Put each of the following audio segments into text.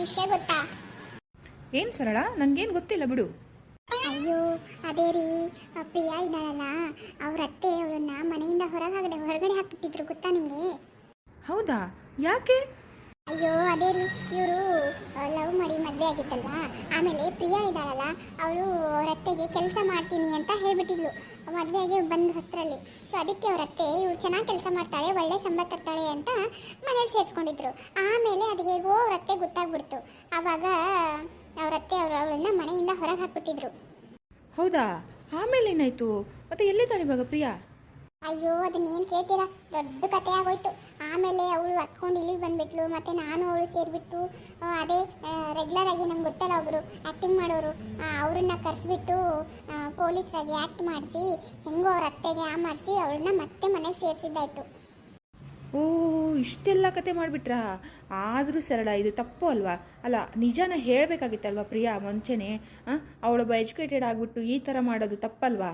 ವಿಷಯ ಗೊತ್ತಾ? ಏನ್ ಸರಳ? ನನಗೇನು ಗೊತ್ತಿಲ್ಲ ಬಿಡು. ಅಯ್ಯೋ ಅದೇ ರೀ. ಪ್ರಿಯಾ ಇದ್ದಾಳಲ್ಲ. ಅವ್ರ ಅತ್ತೆ ಅವಳನ್ನ ಮನೆಯಿಂದ ಹೊರಗಡೆ ಹೊರಗಡೆ ಹಾಕ್ಬಿಟ್ಟಿದ್ರು ಗೊತ್ತಾ ನಿಮಗೆ? ಹೌದಾ? ಯಾಕೆ? ಅಯ್ಯೋ ಅದೇ ರೀ. ಇವರು ಆಗಿತ್ತಲ್ವಾ? ಆಮೇಲೆ ಪ್ರಿಯಾ ಇದ್ದಾಳಲ್ಲ ಅವಳು ಅವ್ರ ಅತ್ತೆಗೆ ಕೆಲಸ ಮಾಡ್ತೀನಿ ಅಂತ ಹೇಳ್ಬಿಟ್ಟಿದ್ಲು. ಮದುವೆಗೆ ಬಂದ ಹೊಸರಲ್ಲಿ. ಸೊ ಅದಕ್ಕೆ ಅವ್ರ ಅತ್ತೆ ಇವಳು ಚೆನ್ನಾಗಿ ಕೆಲಸ ಮಾಡ್ತಾಳೆ ಒಳ್ಳೆ ಸಂಬಳ ತರ್ತಾಳೆ ಅಂತ ಮನೇಲಿ ಸೇರಿಸ್ಕೊಂಡಿದ್ರು. ಆಮೇಲೆ ಅದು ಹೇಗೋ ಅವ್ರ ಅತ್ತೆ ಗೊತ್ತಾಗ್ಬಿಡ್ತು. ಆವಾಗ ಅವ್ರ ಅತ್ತೆ ಅವರು ಅವಳನ್ನ ಮನೆಯಿಂದ ಹೊರಗೆ ಹಾಕ್ಬಿಟ್ಟಿದ್ರು. ಹೌದಾ? ಆಮೇಲೆ ಏನಾಯ್ತು? ಮತ್ತೆ ಎಲ್ಲಿದ್ದಾಳೆ ಇವಾಗ ಪ್ರಿಯಾ? ಅಯ್ಯೋ ಅದನ್ನೇನು ಕೇಳ್ತೀರಾ? ದೊಡ್ಡ ಕಥೆ ಆಗೋಯ್ತು. ಆಮೇಲೆ ಅವಳು ಹತ್ಕೊಂಡು ಇಲ್ಲಿಗೆ ಬಂದ್ಬಿಟ್ಲು, ಮತ್ತು ನಾನು ಅವಳು ಸೇರಿಬಿಟ್ಟು ಅದೇ ರೆಗ್ಯುಲರ್ ಆಗಿ ನಮ್ಗೆ ಗೊತ್ತಲ್ಲ ಒಬ್ಬರು ಆ್ಯಕ್ಟಿಂಗ್ ಮಾಡೋರು. ಅವರನ್ನ ಅವ್ರನ್ನ ಕರೆಸ್ಬಿಟ್ಟು ಪೊಲೀಸರಾಗಿ ಆ್ಯಕ್ಟ್ ಮಾಡಿಸಿ, ಹೆಂಗೋ ಅವ್ರ ಅತ್ತೆಗೆ ಆ ಮಾಡಿಸಿ ಅವಳನ್ನ ಮತ್ತೆ ಮನೆಗೆ ಸೇರಿಸಿದ್ದಾಯ್ತು. ಓ, ಇಷ್ಟೆಲ್ಲ ಕತೆ ಮಾಡಿಬಿಟ್ರಾ? ಆದರೂ ಸರಳ, ಇದು ತಪ್ಪು ಅಲ್ವಾ? ಅಲ್ಲ, ನಿಜಾನ ಹೇಳಬೇಕಾಗಿತ್ತಲ್ವಾ ಪ್ರಿಯಾ ಮುಂಚೆನೇ? ಅವಳೊಬ್ಬ ಎಜುಕೇಟೆಡ್ ಆಗಿಬಿಟ್ಟು ಈ ಥರ ಮಾಡೋದು ತಪ್ಪಲ್ವಾ?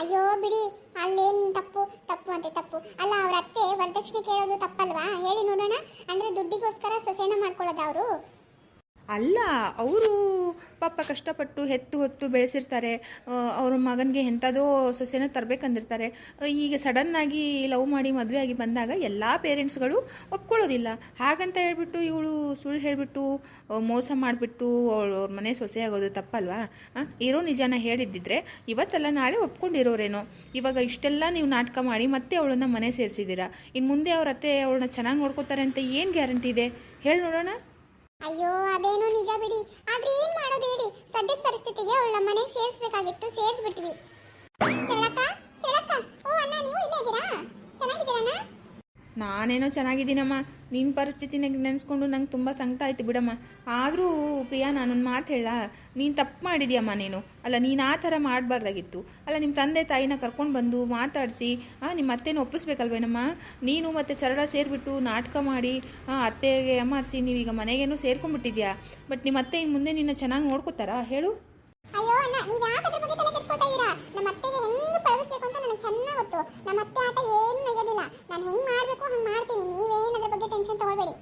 ಅಯ್ಯೋ ಬಿಡಿ, ಅಲ್ಲೇನು ತಪ್ಪು? ತಪ್ಪು ಅಂತೆ, ತಪ್ಪು. ಅಲ್ಲ, ಅವ್ರ ಅತ್ತೆ ವರದಕ್ಷಿಣೆ ಕೇಳೋದು ತಪ್ಪಲ್ವಾ? ಹೇಳಿ ನೋಡೋಣ. ಅಂದರೆ ದುಡ್ಡಿಗೋಸ್ಕರ ಸೊಸೆನ ಮಾಡ್ಕೊಳ್ಳೋದು ಅವರು? ಅಲ್ಲ, ಅವರು ಪಾಪ ಕಷ್ಟಪಟ್ಟು ಹೆತ್ತು ಹೊತ್ತು ಬೆಳೆಸಿರ್ತಾರೆ. ಅವ್ರ ಮಗನಿಗೆ ಎಂಥದೋ ಸೊಸೆನ ತರಬೇಕಂದಿರ್ತಾರೆ. ಈಗ ಸಡನ್ನಾಗಿ ಲವ್ ಮಾಡಿ ಮದುವೆ ಆಗಿ ಬಂದಾಗ ಎಲ್ಲ ಪೇರೆಂಟ್ಸ್ಗಳು ಒಪ್ಕೊಳ್ಳೋದಿಲ್ಲ. ಹಾಗಂತ ಹೇಳ್ಬಿಟ್ಟು ಇವಳು ಸುಳ್ಳು ಹೇಳಿಬಿಟ್ಟು ಮೋಸ ಮಾಡಿಬಿಟ್ಟು ಅವ್ಳ, ಅವ್ರ ಮನೆ ಸೊಸೆ ಆಗೋದು ತಪ್ಪಲ್ವಾ? ಇರೋ ನಿಜಾನ ಹೇಳಿದ್ದಿದ್ರೆ ಇವತ್ತೆಲ್ಲ ನಾಳೆ ಒಪ್ಕೊಂಡಿರೋರೇನೋ? ಇವಾಗ ಇಷ್ಟೆಲ್ಲ ನೀವು ನಾಟಕ ಮಾಡಿ ಮತ್ತೆ ಅವಳನ್ನ ಮನೆ ಸೇರಿಸಿದ್ದೀರಾ? ಇನ್ನು ಮುಂದೆ ಅವ್ರ ಅತ್ತೆ ಅವಳನ್ನ ಚೆನ್ನಾಗಿ ನೋಡ್ಕೋತಾರೆ ಅಂತ ಏನು ಗ್ಯಾರಂಟಿ ಇದೆ? ಹೇಳಿ ನೋಡೋಣ. ಅಯ್ಯೋ, ಅದೇನು ನಿಜ ಬಿಡಿ. ಆದ್ರೆ ಏನ್ ಮಾಡೋದು ಹೇಳಿ? ಸದ್ಯದ ಪರಿಸ್ಥಿತಿಗೆ ಅವಳ ಮನೆಗೆ ಸೇರಿಸ್ಬೇಕಾಗಿತ್ತು, ಸೇರಿಸ್ಬಿಟ್ವಿ. ಓ, ಅಣ್ಣ, ನೀವು ಇಲ್ಲೇ ಇದ್ದೀರಾ? ನಾನೇನೋ ಚೆನ್ನಾಗಿದ್ದೀನಮ್ಮ. ನಿನ್ನ ಪರಿಸ್ಥಿತಿನ ನೆನೆಸ್ಕೊಂಡು ನಂಗೆ ತುಂಬ ಸಂಕಟ ಆಯ್ತು ಬಿಡಮ್ಮ. ಆದರೂ ಪ್ರಿಯಾ ನಾನೊಂದು ಮಾತು ಹೇಳ ನೀನು ತಪ್ಪು ಮಾಡಿದ್ಯಮ್ಮ ನೀನು. ಅಲ್ಲ, ನೀನು ಆ ಥರ ಮಾಡಬಾರ್ದಾಗಿತ್ತು. ಅಲ್ಲ ನಿಮ್ಮ ತಂದೆ ತಾಯಿನ ಕರ್ಕೊಂಡು ಬಂದು ಮಾತಾಡಿಸಿ ನಿಮ್ಮ ಅತ್ತೆನ ಒಪ್ಪಿಸ್ಬೇಕಲ್ವೇನಮ್ಮ? ನೀನು ಮತ್ತು ಸರಳ ಸೇರಿಬಿಟ್ಟು ನಾಟಕ ಮಾಡಿ ಅತ್ತೆಗೆ ಅಮ್ಮಾರಿಸಿ ನೀವೀಗ ಮನೆಗೇನೋ ಸೇರ್ಕೊಂಡ್ಬಿಟ್ಟಿದ್ಯಾ? ಬಟ್ ನಿಮ್ಮ ಅತ್ತೆ ಇನ್ನು ಮುಂದೆ ನಿನ್ನ ಚೆನ್ನಾಗಿ ನೋಡ್ಕೋತಾರಾ? ಹೇಳು. ಅಯ್ಯೋ ಇದ್ದೀರಾ? ನಮ್ಮ ಅತ್ತೆಗೆ ಹೆಂಗ್ ಪಳಗಿಸ್ಬೇಕು ಅಂತ ನನಗೆ ಚೆನ್ನಾಗಿ ಗೊತ್ತು. ನಮ್ಮ ಅತ್ತೆ ಆಟ ಏನು ನಡೆಯೋದಿಲ್ಲ. ನಾನು ಹೆಂಗ್ ಮಾಡಬೇಕು, ಹಂಗೆ ಮಾಡ್ತೀನಿ. ನೀವೇನು ಅದ್ರ ಬಗ್ಗೆ ಟೆನ್ಷನ್ ತಗೊಳ್ಬೇಡಿ.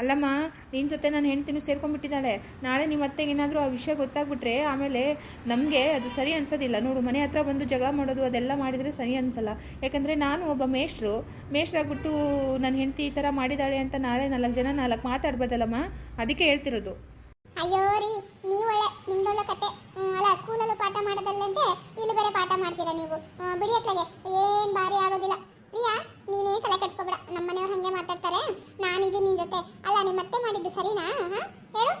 ಅಲ್ಲಮ್ಮ ನಿನ್ನ ಜೊತೆ ನನ್ನ ಹೆಂಡ್ತಿನೂ ಸೇರ್ಕೊಂಡ್ಬಿಟ್ಟಿದ್ದಾಳೆ. ನಾಳೆ ನಿಮ್ಮ ಅತ್ತೆಗೆ ಏನಾದರೂ ಆ ವಿಷಯ ಗೊತ್ತಾಗ್ಬಿಟ್ರೆ, ಆಮೇಲೆ ನಮಗೆ ಅದು ಸರಿ ಅನ್ಸೋದಿಲ್ಲ. ನೋಡು, ಮನೆ ಹತ್ರ ಬಂದು ಜಗಳ ಮಾಡೋದು ಅದೆಲ್ಲ ಮಾಡಿದರೆ ಸರಿ ಅನ್ಸಲ್ಲ. ಯಾಕಂದರೆ ನಾನು ಒಬ್ಬ ಮೇಷ್ಟ್ರು. ಮೇಷ್ಟ್ರಾಗ್ಬಿಟ್ಟು ನನ್ನ ಹೆಂಡತಿ ಈ ಥರ ಮಾಡಿದಾಳೆ ಅಂತ ನಾಳೆ ನಾಲ್ಕು ಜನ ನಾಲ್ಕು ಮಾತಾಡ್ಬೋದಲ್ಲಮ್ಮ ಅದಕ್ಕೆ ಹೇಳ್ತಿರೋದು. ಅಯ್ಯೋ ರೀ, ನೀವು ಒಳ್ಳೆ, ನಿಮ್ದೊಳ್ಳೆ ಕತೆ. ಅಲ್ಲ ಸ್ಕೂಲಲ್ಲೂ ಪಾಠ ಮಾಡೋದಲ್ಲಂತೆ ಇಲ್ಲಿ ಬೇರೆ ಪಾಠ ಮಾಡ್ತೀರಾ ನೀವು? ಬಿಡಿ ಏನು ಭಾರಿ ಆಗೋದಿಲ್ಲ. ಪ್ರಿಯಾ, ನೀನೇ ತಲೆ ಕೆಡ್ಸ್ಕೊಬೇಡ. ನಮ್ಮ ಮನೆಯವ್ರು ಹಂಗೆ ಮಾತಾಡ್ತಾರೆ. ನಾನಿದ್ದೀನಿ ನಿನ್ನ ಜೊತೆ. ಅಲ್ಲ ನಿಮ್ಮ ಮತ್ತೆ ಮಾಡಿದ್ದು ಸರಿನಾ? ಹಾ? ಹೇಳು.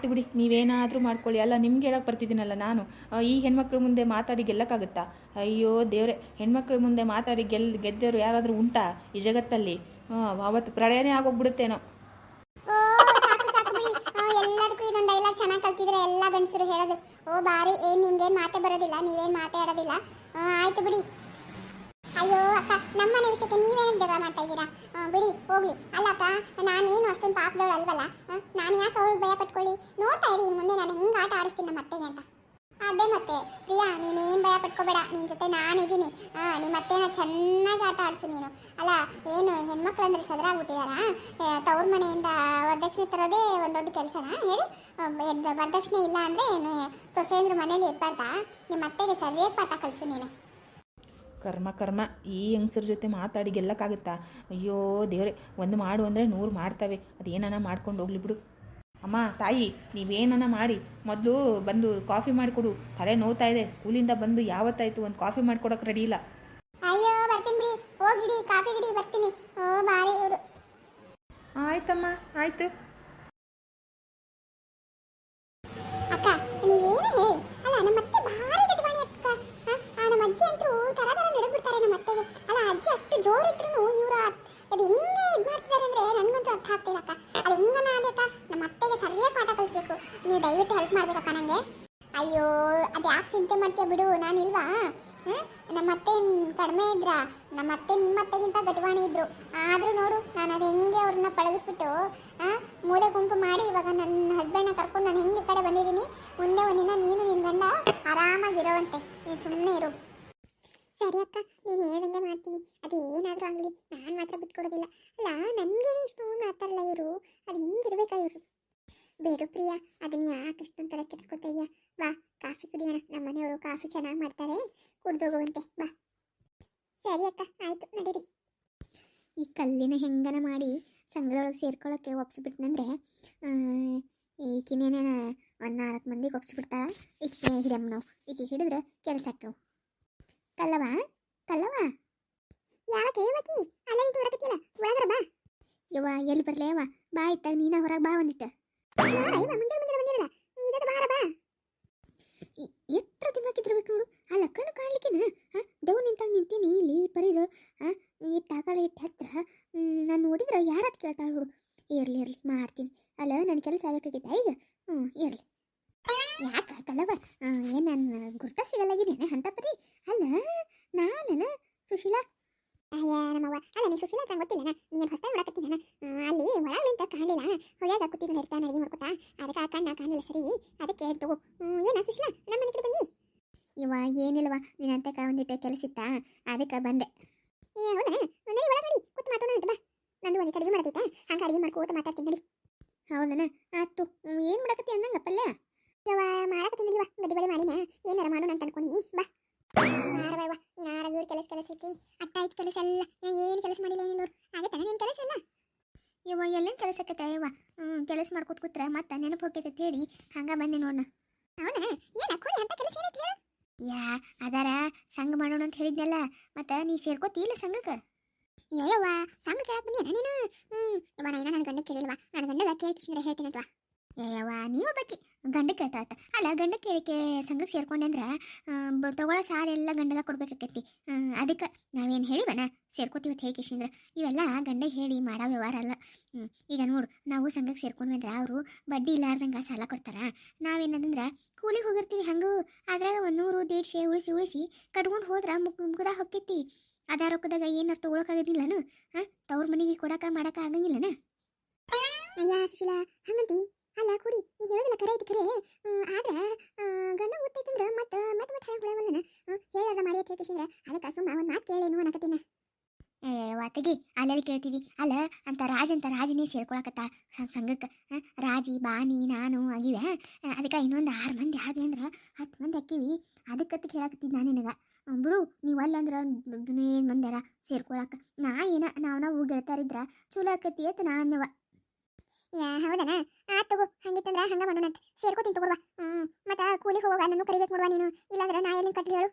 ಆಯ್ತು ಬಿಡಿ, ನೀವೇನಾದರೂ ಮಾಡ್ಕೊಳ್ಳಿ. ಅಲ್ಲ, ನಿಮ್ಗೆ ಹೇಳಕ್ಕೆ ಬರ್ತಿದ್ದೀನಲ್ಲ ನಾನು. ಈ ಹೆಣ್ಮಕ್ಳ ಮುಂದೆ ಮಾತಾಡಿ ಗೆಲ್ಲಕ್ಕಾಗುತ್ತಾ? ಅಯ್ಯೋ, ದೇವ್ರೆ, ಹೆಣ್ಮಕ್ಳ ಮುಂದೆ ಮಾತಾಡಿ ಗೆಲ್ ಗೆದ್ದವರು ಯಾರಾದರೂ ಉಂಟಾ ಈ ಜಗತ್ತಲ್ಲಿ? ಅವತ್ತು ಪ್ರಳಯನೇ ಆಗೋಗ್ಬಿಡುತ್ತೇನೋ. ಎಲ್ಲದಕ್ಕೂ ಇದೊಂದು ಡೈಲಾಗ್ ಚೆನ್ನಾಗಿ ಕಲ್ತಿದ್ರೆ ಎಲ್ಲ ಗಂಡಸರು ಹೇಳೋದು. ಓ, ಬಾರಿ, ಏನ್ ನಿಮ್ಗೇನ್ ಮಾತೇ ಬರೋದಿಲ್ಲ, ನೀವೇನ್ ಮಾತಾಡೋದಿಲ್ಲ ಆಯ್ತು ಬಿಡಿ. ಅಯ್ಯೋ, ಅಕ್ಕ, ನಮ್ಮನೆ ವಿಷಯಕ್ಕೆ ನೀವೇನು ಜಗಳ ಮಾಡ್ತಾ ಇದ್ದೀರಾ? ಬಿಡಿ, ಹೋಗ್ಲಿ. ಅಲ್ಲಪ್ಪ ನಾನೇನು ಅಷ್ಟೊಂದು ಪಾಪದವಳು ಅಲ್ವಲ್ಲ? ನಾನು ಯಾಕೆ ಅವಳಿಗೆ ಭಯ ಪಟ್ಕೊಳ್ಳಿ? ನೋಡ್ತಾ ಇರಿ, ಇನ್ನು ಮುಂದೆ ನಾನು ಹೆಂಗೆ ಆಟ ಆಡಿಸ್ತೀನಿ ನಮ್ಮ ಅತ್ತೆಗೆ ಅಂತ. ಅದೇ ಮತ್ತೆ, ಪ್ರಿಯಾ, ನೀನೇನು ಭಯ ಪಟ್ಕೋಬೇಡ. ನಿನ್ನ ಜೊತೆ ನಾನಿದ್ದೀನಿ ನಿಮ್ಮ ಅತ್ತೆನ ಚೆನ್ನಾಗಿ ಆಟ ಆಡಿಸು ನೀನು. ಅಲ್ಲ, ಏನು, ಹೆಣ್ಮಕ್ಳು ಅಂದ್ರೆ ಸದರಾಗ್ಬಿಟ್ಟಿದಾರಾ? ತವ್ರ ಮನೆಯಿಂದ ವರದಕ್ಷಿಣೆ ತರೋದೇ ಒಂದು ದೊಡ್ಡ ಕೆಲಸನಾ? ಹೇಳಿ. ವರದಕ್ಷಿಣೆ ಇಲ್ಲ ಅಂದರೆ ಸೊಸೆಂದ್ರ ಮನೇಲಿ ಇರ್ಬಾರ್ದಾ? ನಿಮ್ಮ ಅತ್ತೆಗೆ ಸರಿಯಾಗಿ ಪಾಠ ಕಲಿಸು ನೀನು. ಕರ್ಮ ಕರ್ಮ. ಈ ಹೆಂಗಸ್ರ ಜೊತೆ ಮಾತಾಡಿ ಗೆಲ್ಲಕ್ಕಾಗುತ್ತಾ? ಅಯ್ಯೋ ದೇವ್ರೆ ಒಂದು ಮಾಡು ಅಂದರೆ ನೂರು ಮಾಡ್ತವೆ. ಅದೇನನ ಮಾಡ್ಕೊಂಡು ಹೋಗ್ಲಿ ಬಿಡು. ಅಮ್ಮ ತಾಯಿ ನೀವೇನನ ಮಾಡಿ. ಮೊದಲು ಬಂದು ಕಾಫಿ ಮಾಡಿಕೊಡು ತಲೆ ನೋತಾ ಇದೆ. ಸ್ಕೂಲಿಂದ ಬಂದು ಯಾವತ್ತಾಯ್ತು ಒಂದು ಕಾಫಿ ಮಾಡ್ಕೊಡಕ್ಕೆ ರೆಡಿ ಇಲ್ಲ. ಅಯ್ಯೋ ಬರ್ತೀನಿ ಬಿಡಿ. ಹೋಗಿಡಿ ಕಾಫಿ ಗಿಡಿ ಬರ್ತೀನಿ. ಓ ಬಾರಿ ಇವರು. ಆಯ್ತಮ್ಮ ಆಯ್ತು. ಅತ್ತೆಗೆ ಅಲ್ಲ, ಅಜ್ಜಿ ಅಷ್ಟು ಜೋರಿದ್ರು ಇವರ ಅದು ಹೆಂಗೆ ಇದು ಮಾಡ್ತಿದ್ದಾರೆ ಅಂದ್ರೆ ನನಗಂತೂ ಅರ್ಥ ಆಗ್ತಿಲ್ಲ ಅಕ್ಕ. ಅದು ಹೆಂಗನ ಅಕ್ಕ, ನಮ್ಮ ಅತ್ತೆಗೆ ಸರಿಯಾಗಿ ಪಾಠ ಕಲಿಸ್ಬೇಕು. ನೀವು ದಯವಿಟ್ಟು ಹೆಲ್ಪ್ ಮಾಡ್ಬೇಕಕ್ಕ ನನಗೆ ಅಯ್ಯೋ, ಅದು ಯಾಕೆ ಚಿಂತೆ ಮಾಡ್ತೀಯ ಬಿಡು, ನಾನು ಇಲ್ವಾ? ನಮ್ಮ ಅತ್ತೆ ಕಡಿಮೆ ಇದ್ರ? ನಮ್ಮ ಅತ್ತೆ ನಿಮ್ಮ ಅತ್ತೆಗಿಂತ ಗಟ್ವಾಣಿ ಇದ್ರು. ಆದ್ರೂ ನೋಡು, ನಾನು ಅದು ಹೆಂಗೆ ಅವ್ರನ್ನ ಪಳಗಿಸ್ಬಿಟ್ಟು ಮೂಲೆ ಗುಂಪು ಮಾಡಿ ಇವಾಗ ನನ್ನ ಹಸ್ಬೆಂಡ್ನ ಕರ್ಕೊಂಡು ನಾನು ಹೆಂಗೆ ಈ ಕಡೆ ಬಂದಿದ್ದೀನಿ, ಮುಂದೆ ಒಂದಿನ ನೀನು ನಿನ್ನ ಗಂಡ ಆರಾಮಾಗಿರೋವಂತೆ ನೀನು ಸುಮ್ಮನೆ ಇರು. ಸರಿ ಅಕ್ಕ, ನೀನು ಹೇಳ್ದಂಗೆ ಮಾಡ್ತೀನಿ. ಅದು ಏನಾದರೂ ಆಗಲಿ, ನಾನು ಮಾತ್ರ ಬಿಟ್ಕೊಡೋದಿಲ್ಲ. ಅಲ್ಲ, ನನಗೇನೆ ಇಷ್ಟೊಂದು ಮಾತಾಡಲ್ಲ ಇವರು? ಅದು ಹಿಂಗಿರ್ಬೇಕಾ ಇವರು? ಬೇಡು ಪ್ರಿಯಾ, ಅದನ್ನ ಯಾಕೆ ಅಷ್ಟೊಂದು ತಲೆ ಬಾ, ಕಾಫಿ ಕುಡಿಯೋಣ. ನಮ್ಮ ಮನೆಯವರು ಕಾಫಿ ಚೆನ್ನಾಗಿ ಮಾಡ್ತಾರೆ. ಕುಡ್ದೋಗುವಂತೆ ಬಾ. ಸರಿ ಅಕ್ಕ, ಆಯ್ತು, ನಡೀರಿ. ಈ ಕಲ್ಲಿನ ಹೆಂಗನ ಮಾಡಿ ಸಂಘದೊಳಗೆ ಸೇರ್ಕೊಳ್ಳೋಕ್ಕೆ ಒಪ್ಸಿಬಿಟ್ನಂದ್ರೆ ಈಕಿನೇನ ಒಂದು ನಾಲ್ಕು ಮಂದಿಗೆ ಒಪ್ಸಿಬಿಡ್ತಾಳ. ಈಕೆ ಹಿಡಿಯಮ್ಮ ನಾವು. ಈಕೆ ಹಿಡಿದ್ರೆ ಕೆಲಸ ಕಲ್ಲವ ಕಲ್ಲವ ಯಾವಕ್ಕೆ ಯಾವಕ್ಕಿ ಅಲ್ಲ ನೀನು ಹೊರಕತ್ತಿಯಲ್ಲ ಒಳಗರ ಬಾ. ಯವ್ವ, ಎಲ್ಲಿ ಬರ್ಲಿ ಯವ್ವ? ಬಾ ಇತ್ತ, ನೀನ ಹೊರಗೆ ಬಾ ಒಂದಿಟ್ಟ. ಮುಂಜಾನೆ ಮುಂಜಾನೆ ಬಂದಿರಲ್ಲ? ಇದದ ಬಾರ ಬಾ. ಎಟ್ರ ದಿಮಾಕಿದ್ರಬೇಕು ನೋಡು ಅಲ್ಲ ಕಣ್ಣು ಕಾಣ್ಲಿಕ್ಕಿನ ಹಾ ದವ್ ನಿಂತಾಗ ನಿಂತೀನಿ ಇಲ್ಲಿ ಪರಿದು ಹಾ ಇಟ್ಟು ಹಾಕಲ್ಲ ಇಟ್ಟು ಹತ್ರ ನಾನು ನೋಡಿದ್ರೆ ಯಾರತ್ ಕೇಳ್ತಾಳ ಹುಡು ಇರ್ಲಿ ಇರ್ಲಿ ಮಾಡ್ತೀನಿ ಅಲ್ಲ ನನ್ನ ಕೆಲಸ ಆಗಬೇಕಾಗಿತ್ತ ಈಗ ಹ್ಞೂ ಇರ್ಲಿ ಯಾಕ ಕಲ್ಲವ ಏನು ನನ್ನ ಗುರ್ತ ಸಿಗಲ್ಲಾಗಿದ್ದೇನೆ ಅಂತ ಪರಿ ಅಲ್ಲ ನಾನೇನ ಸುಶೀಲಾ? ಅಯ್ಯ, ನಮ್ಮವ್ವ. ಅಲ್ಲ, ನೀ ಸುಶೀಲಾ ಅಂತ ಗೊತ್ತಿಲ್ಲನ ನೀನು ಹೊಸ್ತಾಗಿ ಮಾಡಕತ್ತೀನಿ ಅಲ್ಲಿ ಒಳಗ್ಲಿಂತ ಕಾಣಲಿಲ್ಲ. ಹೊಯ್ಯಾಗ ಕೂತಿದ್ದು ಇರ್ತಾನೆ ಅಡಿಗೆ ಮಾಡ್ಕೊತಾ ಅದಕ್ಕೆ ಆ ಕಣ್ಣ ಕಾಣಲಿಲ್ಲ ಸರಿ. ಅದಕ್ಕೆ ತಗೋ ಏನ ಸುಶೀಲಾ? ನಮ್ಮ ಮನೆ ಕಡೆ ಬನ್ನಿ. ಇವ ಏನಿಲ್ವ ನೀನಂತ ಒಂದಿಟ್ಟು ಕೆಲಸ ಇತ್ತಾ? ಅದಕ್ಕೆ ಬಂದೆ. ಏ, ಹೌದಾ? ನಡಿ ಒಳಗೆ ನಡಿ. ಕೂತು ಮಾತಾಡೋಣ ಅಂತ ಬಾ. ನಂದು ಒಂದಿಟ್ಟು ಅಡಿಗೆ ಮಾಡತೈತಾ ಹಂಗೆ ಅಡಿಗೆ ಮಾಡ್ಕೋತ ಮಾತಾಡ್ತೀನಿ ನಡಿ. ಹೌದನ ಆತು ಏನು ಮಾಡಕತ್ತಿ ಅನ್ನಂಗಪ್ಪಲ್ಲ ಯವ್ವ, ಮಾಡಕತ್ತೀನಿ ನಡಿವ ಗಡ್ಡಿ ಬಡಿ ಮಾಡಿನ. ಏನಾರ ಮಾಡೋಣ ಅಂತ ಅನ್ಕೊಂಡಿನಿ. ಬಾ. ಗೂಡ್ ಕೆಲಸ ಕೆಲಸ ಐತಿ. ಅಟ್ಟ ಐತಿ ಕೆಲಸ ಎಲ್ಲ. ಏನು ಕೆಲಸ ಮಾಡಿಲ್ಲ ಏನಿಲ್ಲ ನೋಡು. ಆಗೈತಾ ನಿನ್ನ ಕೆಲಸ ಎಲ್ಲ. ಯವ್ವ ಎಲ್ಲೇನು ಕೆಲಸ ಆಕತ್ತ ಯವ್ವ? ಹ್ಞೂ ಕೆಲಸ ಮಾಡ್ಕೊತ ಕೂತ್ರೆ ಮತ್ತೆ ನೆನಪು ಹೋಗ್ತೈತೆ ಹೇಳಿ ಹಂಗ ಬಂದೆ ನೋಡಣ ಹೌದಾ? ಏನ ಕೋಳಿ ಅಂತ ಕೆಲಸ ಏನೈತಿ ಹೇಳು? ಯಾ ಅದಾರ ಸಂಘ ಮಾಡೋಣ ಅಂತ ಹೇಳಿದ್ನಲ್ಲ. ಮತ್ತೆ ನೀ ಸೇರ್ಕೋತಿಲ್ಲ ಸಂಘಕ್ಕೆ? ಅಯ್ಯವ್ವ ಸಂಘ ಕೇಳಕ್ ಬಂದಿಯನ ನೀನು? ಹ್ಞೂ ಇವ ನಾ ನನ್ನ ಗಂಡ ಕೇಳಿಲ್ವಾ? ನನ್ನ ಗಂಡದ ಕೇಳ್ಕಿಸಿದ್ರೆ ಹೇಳ್ತೀನಿ ಅಥವಾ ಅಯ್ಯವ್ವ ನೀವು ಬಕ್ಕಿ ಗಂಡ ಕೇಳ್ತಾತ ಅಲ್ಲ, ಗಂಡ ಕೇಳಿಕೆ ಸಂಘಕ್ಕೆ ಸೇರ್ಕೊಂಡೆ ಅಂದ್ರೆ ತಗೊಳ್ಳೋ ಸಾಲ ಎಲ್ಲ ಗಂಡಗ ಕೊಡ್ಬೇಕಾಕೈತಿ. ಅದಕ್ಕೆ ನಾವೇನು ಹೇಳಿವನ? ಸೇರ್ಕೋತೀವತ್ತು ಹೇಳಿ ಕಿಶಿಂದ್ರ. ಇವೆಲ್ಲ ಗಂಡ ಹೇಳಿ ಮಾಡೋ ವ್ಯವಹಾರ ಅಲ್ಲ. ಈಗ ನೋಡು, ನಾವು ಸಂಘಕ್ಕೆ ಸೇರ್ಕೊಂಡ್ವಿ ಅಂದ್ರೆ ಅವರು ಬಡ್ಡಿ ಇಲ್ಲಾರ್ದಂಗೆ ಸಾಲ ಕೊಡ್ತಾರ. ನಾವೇನದಂದ್ರೆ ಕೂಲಿಗೆ ಹೋಗಿರ್ತೀವಿ ಹಂಗೂ. ಅದ್ರಾಗ ಒಂದು ನೂರು ದೇಡ್ಸೆ, ಉಳಿಸಿ ಉಳಿಸಿ ಕಟ್ಕೊಂಡು ಹೋದ್ರೆ ಮುಕ್, ಮುಗ್ದ ಹೊಕ್ಕೈತಿ. ಅದ ರೊಕ್ಕದಾಗ ಏನಾರು ತೊಗೊಳಕ್ಕಾಗೋದಿಲ್ಲನು ಹಾಂ ತವ್ರ ಮನೆಗೆ ಕೊಡಕ ಮಾಡಕ ಆಗಂಗಿಲ್ಲನ? ಅಯ್ಯ, ಸುಶೀಲಾ, ಹಂಗಂತಿ? ಅಲ್ಲ ಕುಡಿ, ನೀ ಹೇಳೋದಿಲ್ಲ ಕರೆ. ಐತಿ ಕರೆ ಆದ್ರೆ ಗಂಡ ಗೊತ್ತೈತಂದ್ರ ಮತ್ತೆ ಮತ್ತೆ ಮತ್ತೆ ಹೇಳ ಬಂದನ ಹೇಳಾಗ ಮಾಡಿ ಅದಕ್ಕೆ ಸುಮ್ಮ ಒಂದು ಮಾತು ಕೇಳೇನು ಏ ವಾತಗಿ ಅಲ್ಲೆಲ್ಲಿ ಕೇಳ್ತೀವಿ. ಅಲ್ಲ, ಅಂತ ರಾಜ ಅಂತ ರಾಜಿನೇ ಸೇರ್ಕೊಳಕತ್ತ ಸಂಘಕ್ಕೆ ರಾಜಿ, ಬಾನಿ, ನಾನು ಆಗಿವೆ. ಅದಕ್ಕೆ ಇನ್ನೊಂದು ಆರು ಮಂದಿ ಆಗಲಿ ಅಂದ್ರೆ ಹತ್ತು ಮಂದಿ ಅಕ್ಕಿವಿ. ಅದಕ್ಕತ್ತ ಕೇಳಕತ್ತಿದ್ದ ನಾನು ನಿನಗೆ. ಬಿಡು, ನೀವು ಅಲ್ಲಂದ್ರೆ ಏನು ಮಂದ್ಯಾರ ಸೇರ್ಕೊಳಕ್ಕೆ ನಾ ಏನ ನಾವು ನಾವು ಗೆಳ್ತಾರಿದ್ರ ಚಲೋ ಆಕತಿ ಅಂತ ನಾ ಅನ್ನವ ಯಾ ಹೌದನ? ಆ ತಗೋ ಹಂಗಿತ್ತಂದ್ರ ಹಂಗ ಮಾಡೋಣ ಅಂತ ಸೇರ್ಕೋತೀನಿ ತಗೋರ್ವ. ಹ್ಮ್ ಮತ್ತ ಕೂಲಿಗೆ ಹೋಗುವಾಗ ನಾನು ಕರಿಬೇಕು ನೋಡುವ ನೀನು. ಇಲ್ಲಾಂದ್ರ ನಾ ಎಲ್ಲಿಂದ ಕಟ್ಲಿ ಹೇಳು?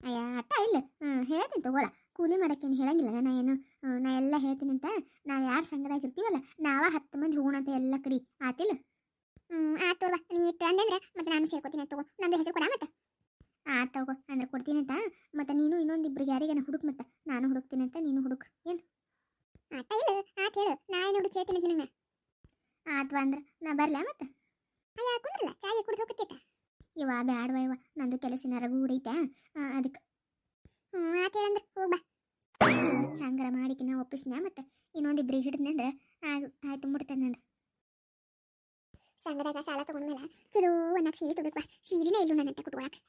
ಅಯ್ಯ ಅಟ್ಟ ಇಲ್ಲ. ಹ್ಮ್ ಹೇಳ್ತೀನಿ ತಗೋಳ. ಕೂಲಿ ಮಾಡಕ್ಕೇನು ಹೇಳಂಗಿಲ್ಲ ನಾ ಏನು ನಾ ಎಲ್ಲ ಹೇಳ್ತೀನಿ ಅಂತ. ನಾವು ಯಾರು ಸಂಘದಾಗ ಇರ್ತೀವಲ್ಲ ನಾವ ಹತ್ತು ಮಂದಿ ಹೋಗೋಣ ಅಂತ ಎಲ್ಲ ಕಡಿ. ಆತಿಲ್ಲ? ಹ್ಮ್ ಆತ್ ನೀ ಇಟ್ಟು ಅಂದಂದ್ರೆ ಮತ್ತೆ ನಾನು ಸೇರ್ಕೋತೀನಿ ತಗೋ. ನಂದು ಹೆಸರು ಕೊಡ ಮತ್ತೆ. ಆ ತಗೋ ಅಂದ್ರೆ ಕೊಡ್ತೀನಿ ಅಂತ. ಮತ್ತೆ ನೀನು ಇನ್ನೊಂದಿಬ್ರಿಗೆ ಯಾರಿಗೇನ ಹುಡುಕ್ ಮತ್ತೆ. ನಾನು ಹುಡುಕ್ತೀನಿ ಅಂತ ನೀನು ಹುಡುಕ್. ಏನು? ಆತ ಇಲ್ಲ ಆತ ಹೇಳು. ನಾ ಏನು ಹುಡುಕಿ ಹೇಳ್ತೀನಿ ನಿನ್ನ ಆತ್ವಾ ಅಂದ್ರೆ ನಾ ಬರ್ಲ ಮತ್ತೆ? ಅಯ್ಯ ಕುಂದ್ರಲ್ಲ? ಚಾಯಿ ಕುಡಿದು ಹೋಗತ್ತಿತ್ತ ಇವ ಬ್ಯಾಡ್ವ ಇವ ನಂದು ಕೆಲಸ ರಗು ಹುಡೈತೆ ಅದಕ್ಕೆ ಹ್ಞೂ ಆತ ಹೇಳಂದ್ರೆ? ಹೋಗ್ ಬಾ. ಹಂಗಾರ ಮಾಡಿಕೆ ನಾ ಒಪ್ಪಿಸ್ನ ಮತ್ತೆ? ಇನ್ನೊಂದಿಬ್ರಿಗೆ ಹಿಡಿದ್ನಂದ್ರೆ ಆಗ ಆಯ್ತು ಮುಡ್ತೇನೆ ನಂದು. ಸಂಘದಾಗ ಸಾಲ ತಗೊಂಡ್ಮೇಲೆ ಚಲೋ ಅನ್ನಕ್ಕೆ ಸೀರೆ ತೊಗೊಳ್ವಾ ಸೀರೆನೇ ಇಲ್ಲ ನನ್ನಂತ ಕುಟ್ಕೊಳಕ್ಕೆ